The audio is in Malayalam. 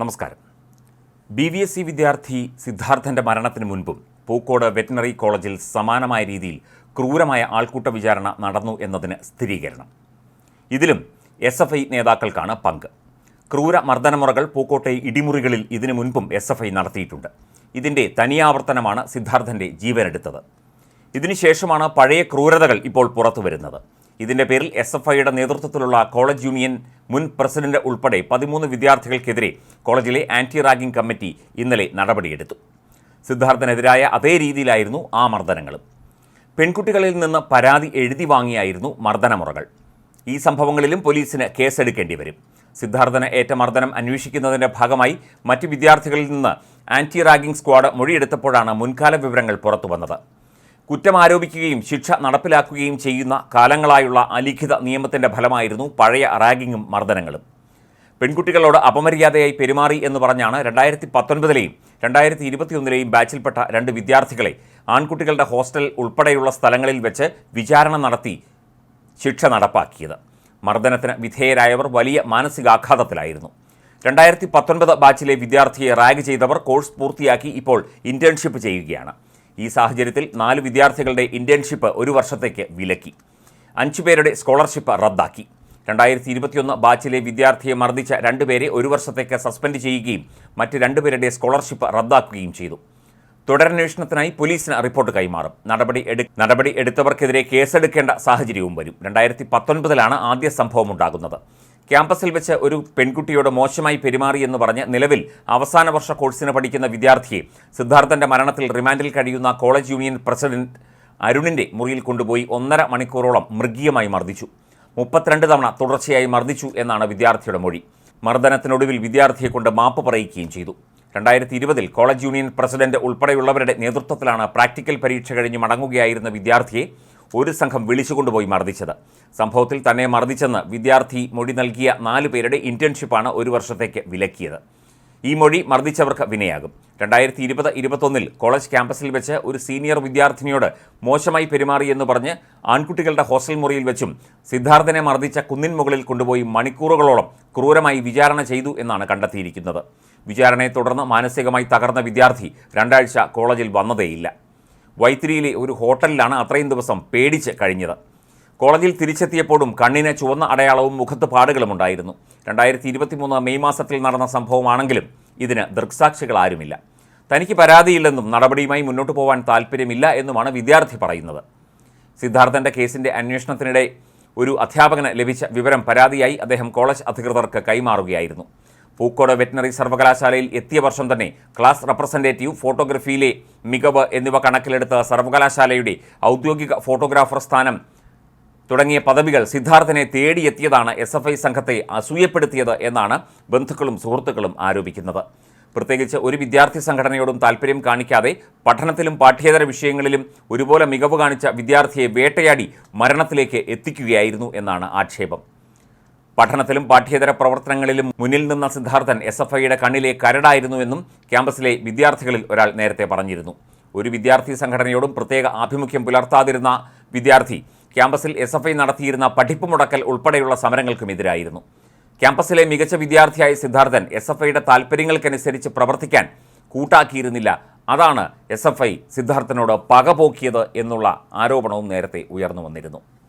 നമസ്കാരം. ബി വി എസ് സി വിദ്യാർത്ഥി സിദ്ധാർത്ഥന്റെ മരണത്തിന് മുൻപും പൂക്കോട് വെറ്റിനറി കോളേജിൽ സമാനമായ രീതിയിൽ ക്രൂരമായ ആൾക്കൂട്ട വിചാരണ നടന്നു എന്നതിന് സ്ഥിരീകരണം. ഇതിലും എസ് എഫ് ഐ നേതാക്കൾക്കാണ് പങ്ക്. ക്രൂര മർദ്ദനമുറകൾ പൂക്കോട്ടെ ഇടിമുറികളിൽ ഇതിനു മുൻപും എസ് എഫ് ഐ നടത്തിയിട്ടുണ്ട്. ഇതിന്റെ തനിയാവർത്തനമാണ് സിദ്ധാർത്ഥന്റെ ജീവനെടുത്തത്. ഇതിനുശേഷമാണ് പഴയ ക്രൂരതകൾ ഇപ്പോൾ പുറത്തു വരുന്നത് ഇതിന്റെ പേരിൽ എസ് എഫ് ഐയുടെ നേതൃത്വത്തിലുള്ള കോളേജ് യൂണിയൻ മുൻ പ്രസിഡന്റ് ഉൾപ്പെടെ പതിമൂന്ന് വിദ്യാർത്ഥികൾക്കെതിരെ കോളേജിലെ ആന്റി റാഗിംഗ് കമ്മിറ്റി ഇന്നലെ നടപടിയെടുത്തു. സിദ്ധാർത്ഥനെതിരായ അതേ രീതിയിലായിരുന്നു ആ മർദ്ദനങ്ങളും. പെൺകുട്ടികളിൽ നിന്ന് പരാതി എഴുതി വാങ്ങിയായിരുന്നു മർദ്ദനമുറകൾ. ഈ സംഭവങ്ങളിലും പോലീസിന് കേസെടുക്കേണ്ടി വരും. സിദ്ധാർത്ഥന് ഏറ്റ മർദ്ദനം അന്വേഷിക്കുന്നതിന്റെ ഭാഗമായി മറ്റ് വിദ്യാർത്ഥികളിൽ നിന്ന് ആന്റി റാഗിംഗ് സ്ക്വാഡ് മൊഴിയെടുത്തപ്പോഴാണ് മുൻകാല വിവരങ്ങൾ പുറത്തുവന്നത്. കുറ്റം ആരോപിക്കുകയും ശിക്ഷ നടപ്പിലാക്കുകയും ചെയ്യുന്ന കാലങ്ങളായുള്ള അലിഖിത നിയമത്തിന്റെ ഫലമായിരുന്നു പഴയ റാഗിങ്ങും മർദ്ദനങ്ങളും. പെൺകുട്ടികളോട് അപമര്യാദയായി പെരുമാറി എന്ന് പറഞ്ഞാണ് രണ്ടായിരത്തി പത്തൊൻപതിലെയും രണ്ടായിരത്തി ഇരുപത്തിയൊന്നിലെയും ബാച്ചിൽപ്പെട്ട രണ്ട് വിദ്യാർത്ഥികളെ ആൺകുട്ടികളുടെ ഹോസ്റ്റൽ ഉൾപ്പെടെയുള്ള സ്ഥലങ്ങളിൽ വെച്ച് വിചാരണ നടത്തി ശിക്ഷ നടപ്പാക്കിയത്. മർദ്ദനത്തിന് വിധേയരായവർ വലിയ മാനസികാഘാതത്തിലായിരുന്നു. രണ്ടായിരത്തി പത്തൊൻപത് ബാച്ചിലെ വിദ്യാർത്ഥിയെ റാഗ് ചെയ്തവർ കോഴ്സ് പൂർത്തിയാക്കി ഇപ്പോൾ ഇന്റേൺഷിപ്പ് ചെയ്യുകയാണ്. ഈ സാഹചര്യത്തിൽ നാല് വിദ്യാർത്ഥികളുടെ ഇന്റേൺഷിപ്പ് ഒരു വർഷത്തേക്ക് വിലക്കി. അഞ്ചു പേരുടെ സ്കോളർഷിപ്പ് റദ്ദാക്കി. രണ്ടായിരത്തി ഇരുപത്തിയൊന്ന് ബാച്ചിലെ വിദ്യാർത്ഥിയെ മർദ്ദിച്ച രണ്ടുപേരെ ഒരു വർഷത്തേക്ക് സസ്പെൻഡ് ചെയ്യുകയും മറ്റ് രണ്ടുപേരുടെ സ്കോളർഷിപ്പ് റദ്ദാക്കുകയും ചെയ്തു. തുടരന്വേഷണത്തിനായി പോലീസിന് റിപ്പോർട്ട് കൈമാറും. നടപടി നടപടി എടുത്തവർക്കെതിരെ കേസെടുക്കേണ്ട സാഹചര്യവും വരും. രണ്ടായിരത്തി പത്തൊൻപതിലാണ് ആദ്യ സംഭവം ഉണ്ടാകുന്നത് ക്യാമ്പസിൽ വെച്ച് ഒരു പെൺകുട്ടിയോട് മോശമായി പെരുമാറി എന്ന് പറഞ്ഞ് നിലവിൽ അവസാന വർഷ കോഴ്സിന് പഠിക്കുന്ന വിദ്യാർത്ഥിയെ സിദ്ധാർത്ഥന്റെ മരണത്തിൽ റിമാൻഡിൽ കഴിയുന്ന കോളേജ് യൂണിയൻ പ്രസിഡന്റ് അരുണിന്റെ മുറിയിൽ കൊണ്ടുപോയി ഒന്നര മണിക്കൂറോളം മൃഗീയമായി മർദ്ദിച്ചു. മുപ്പത്തിരണ്ട് തവണ തുടർച്ചയായി മർദ്ദിച്ചു എന്നാണ് വിദ്യാർത്ഥിയുടെ മൊഴി. മർദ്ദനത്തിനൊടുവിൽ വിദ്യാർത്ഥിയെ കൊണ്ട് മാപ്പ് പറയുകയും ചെയ്തു. രണ്ടായിരത്തി ഇരുപതിൽ കോളേജ് യൂണിയൻ പ്രസിഡന്റ് ഉൾപ്പെടെയുള്ളവരുടെ നേതൃത്വത്തിലാണ് പ്രാക്ടിക്കൽ പരീക്ഷ കഴിഞ്ഞ് മടങ്ങുകയായിരുന്ന വിദ്യാർത്ഥിയെ ഒരു സംഘം വിളിച്ചുകൊണ്ടുപോയി മർദ്ദിച്ചത്. സംഭവത്തിൽ തന്നെ മർദ്ദിച്ചെന്ന് വിദ്യാർത്ഥി മൊഴി നൽകിയ നാല് പേരുടെ ഇന്റേൺഷിപ്പാണ് ഒരു വർഷത്തേക്ക് വിലക്കിയത്. ഈ മൊഴി മർദ്ദിച്ചവർക്ക് വിനയാകും. രണ്ടായിരത്തി ഇരുപത് ഇരുപത്തൊന്നിൽ കോളേജ് ക്യാമ്പസിൽ വെച്ച് ഒരു സീനിയർ വിദ്യാർത്ഥിനിയോട് മോശമായി പെരുമാറിയെന്ന് പറഞ്ഞ് ആൺകുട്ടികളുടെ ഹോസ്റ്റൽ മുറിയിൽ വെച്ചും സിദ്ധാർത്ഥനെ മർദ്ദിച്ച കുന്നിൻ മുകളിൽ കൊണ്ടുപോയി മണിക്കൂറുകളോളം ക്രൂരമായി വിചാരണ ചെയ്തു എന്നാണ് കണ്ടെത്തിയിരിക്കുന്നത്. വിചാരണയെ തുടർന്ന് മാനസികമായി തകർന്ന വിദ്യാർത്ഥി രണ്ടാഴ്ച കോളേജിൽ വന്നതേയില്ല. വൈത്തിരിയിലെ ഒരു ഹോട്ടലിലാണ് അത്രയും ദിവസം പേടിച്ച് കഴിഞ്ഞത്. കോളേജിൽ തിരിച്ചെത്തിയപ്പോഴും കണ്ണിന് ചുവന്ന അടയാളവും മുഖത്ത് പാടുകളും ഉണ്ടായിരുന്നു. രണ്ടായിരത്തി ഇരുപത്തിമൂന്ന് മെയ് മാസത്തിൽ നടന്ന സംഭവമാണെങ്കിലും ഇതിന് ദൃക്സാക്ഷികൾ ആരുമില്ല. തനിക്ക് പരാതിയില്ലെന്നും നടപടിയുമായി മുന്നോട്ട് പോകാൻ താല്പര്യമില്ല എന്നുമാണ് വിദ്യാർത്ഥി പറയുന്നത്. സിദ്ധാർത്ഥന്റെ കേസിന്റെ അന്വേഷണത്തിനിടെ ഒരു അധ്യാപകന് ലഭിച്ച വിവരം പരാതിയായി അദ്ദേഹം കോളേജ് അധികൃതർക്ക് കൈമാറുകയായിരുന്നു. പൂക്കോട് വെറ്റിനറി സർവകലാശാലയിൽ എത്തിയ വർഷം തന്നെ ക്ലാസ് റെപ്രസെന്റേറ്റീവ് ഫോട്ടോഗ്രഫിയിലെ മികവ് എന്നിവ കണക്കിലെടുത്ത് സർവകലാശാലയുടെ ഔദ്യോഗിക ഫോട്ടോഗ്രാഫർ സ്ഥാനം തുടങ്ങിയ പദവികൾ സിദ്ധാർത്ഥനെ തേടിയെത്തിയതാണ് എസ് എഫ് ഐ സംഘത്തെ അസൂയപ്പെടുത്തിയത് എന്നാണ് ബന്ധുക്കളും സുഹൃത്തുക്കളും ആരോപിക്കുന്നത്. പ്രത്യേകിച്ച് ഒരു വിദ്യാർത്ഥി സംഘടനയോടും താല്പര്യം കാണിക്കാതെ പഠനത്തിലും പാഠ്യേതര വിഷയങ്ങളിലും ഒരുപോലെ മികവ് കാണിച്ച വിദ്യാർത്ഥിയെ വേട്ടയാടി മരണത്തിലേക്ക് എത്തിക്കുകയായിരുന്നു എന്നാണ് ആക്ഷേപം. പഠനത്തിലും പാഠ്യേതര പ്രവർത്തനങ്ങളിലും മുന്നിൽ നിന്ന സിദ്ധാർത്ഥൻ എസ് എഫ് ഐയുടെ കണ്ണിലെ കരടായിരുന്നുവെന്നും ക്യാമ്പസിലെ വിദ്യാർത്ഥികളിൽ ഒരാൾ നേരത്തെ പറഞ്ഞിരുന്നു. ഒരു വിദ്യാർത്ഥി സംഘടനയോടും പ്രത്യേക ആഭിമുഖ്യം പുലർത്താതിരുന്ന വിദ്യാർത്ഥി ക്യാമ്പസിൽ എസ് എഫ് ഐ നടത്തിയിരുന്ന പഠിപ്പ് മുടക്കൽ ഉൾപ്പെടെയുള്ള സമരങ്ങൾക്കും എതിരായിരുന്നു. ക്യാമ്പസിലെ മികച്ച വിദ്യാർത്ഥിയായ സിദ്ധാർത്ഥൻ എസ് എഫ് ഐയുടെ താല്പര്യങ്ങൾക്കനുസരിച്ച് പ്രവർത്തിക്കാൻ കൂട്ടാക്കിയിരുന്നില്ല. അതാണ് എസ് എഫ് ഐ സിദ്ധാർത്ഥനോട് പകപോക്കിയത് എന്നുള്ള ആരോപണവും നേരത്തെ ഉയർന്നു വന്നിരുന്നു.